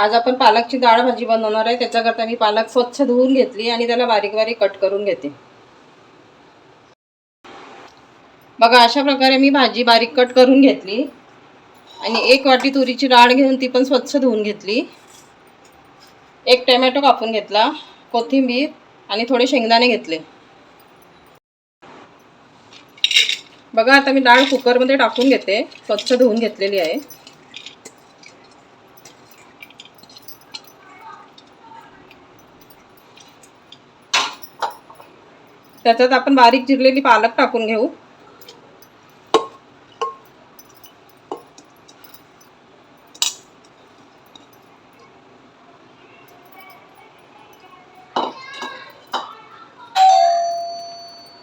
आज आपण पालकची डाळ भाजी बनवणार आहे. त्याच्याकरता मी पालक स्वच्छ धुवून घेतली आणि त्याला बारीक बारीक कट करून घेते. बघा अशा प्रकारे मी भाजी बारीक कट करून घेतली. आणि एक वाटी तुरीची डाळ घेऊन ती पण स्वच्छ धुवून घेतली. एक टोमॅटो कापून घेतला कोथिंबीर आणि थोडे शेंगदाणे घेतले. बघा आता मी डाळ कुकरमध्ये टाकून घेते. स्वच्छ धुवून घेतलेली आहे. त्याच्यात आपण बारीक चिरलेली पालक टाकून घेऊ.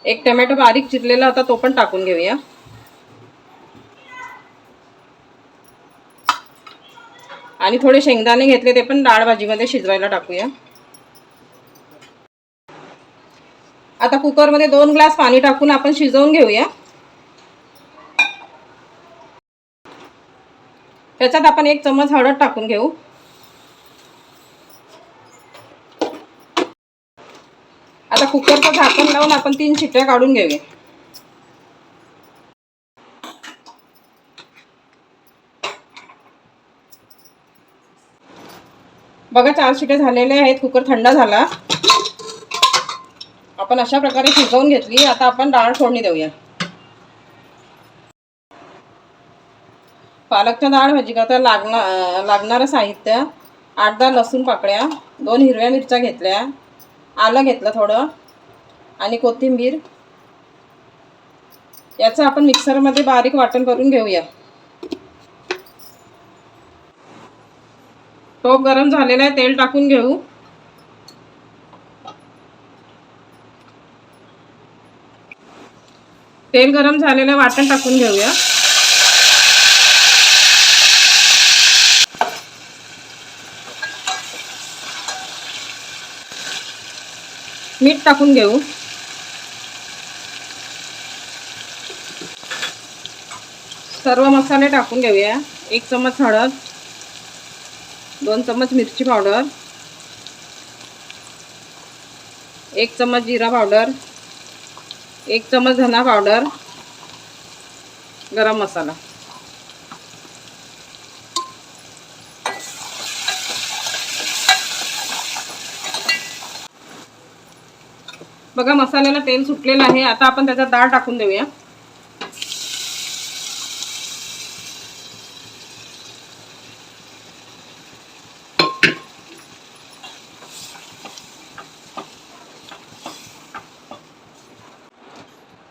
एक टोमॅटो बारीक चिरलेला होता तो पण टाकून घेऊया. आणि थोडे शेंगदाणे घेतले ते पण डाळ भाजीमध्ये शिजवायला टाकूया. आता कुकरमध्ये दोन ग्लास पाणी टाकून आपण शिजवून घेऊया. त्याच्यात आपण एक चमच हळद टाकून घेऊ. आता कुकरचं झाकण लावून आपण तीन शिट्ट्या काढून घेऊया. बघा चार शिट्या झालेल्या आहेत. कुकर थंड झाला. आपण अशा प्रकारे शिजवून घेतली. आता आपण डाळ फोडणी देऊया. पालकच्या डाळ म्हणजे भाजी करता लागणार लागणारं साहित्य आठ दहा लसूण पाकळ्या दोन हिरव्या मिरच्या घेतल्या आलं घेतलं थोडं आणि कोथिंबीर. याचं आपण मिक्सरमध्ये बारीक वाटण करून घेऊया. टोप गरम झालेला आहे तेल टाकून घेऊ. तेल गरम झालेलं वाटण टाकून घेऊया. मीठ टाकून घेऊ. सर्व मसाले टाकून घेऊया. एक चमच हळद दोन चमच मिरची पावडर एक चमच जिरा पावडर एक चमच धना पावडर गरम मसाला. बघा मसाल्याला तेल सुटलेलं आहे. आता आपण त्याचा डाळ टाकून देऊया.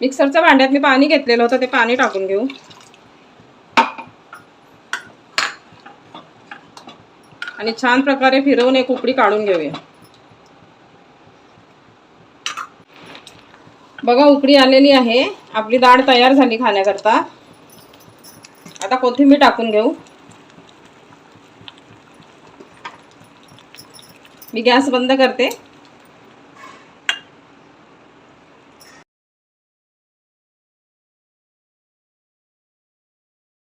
मिक्सरच्या भांड्यात मी पाणी घेतलेलं होतं ते पाणी टाकून घेऊ. आणि छान प्रकारे फिरवून एक उकडी काढून घेऊया. बघा उकडी आलेली आहे. आपली डाळ तयार झाली खाण्याकरता. आता कोथिंबीर टाकून घेऊ. मी गॅस बंद करते.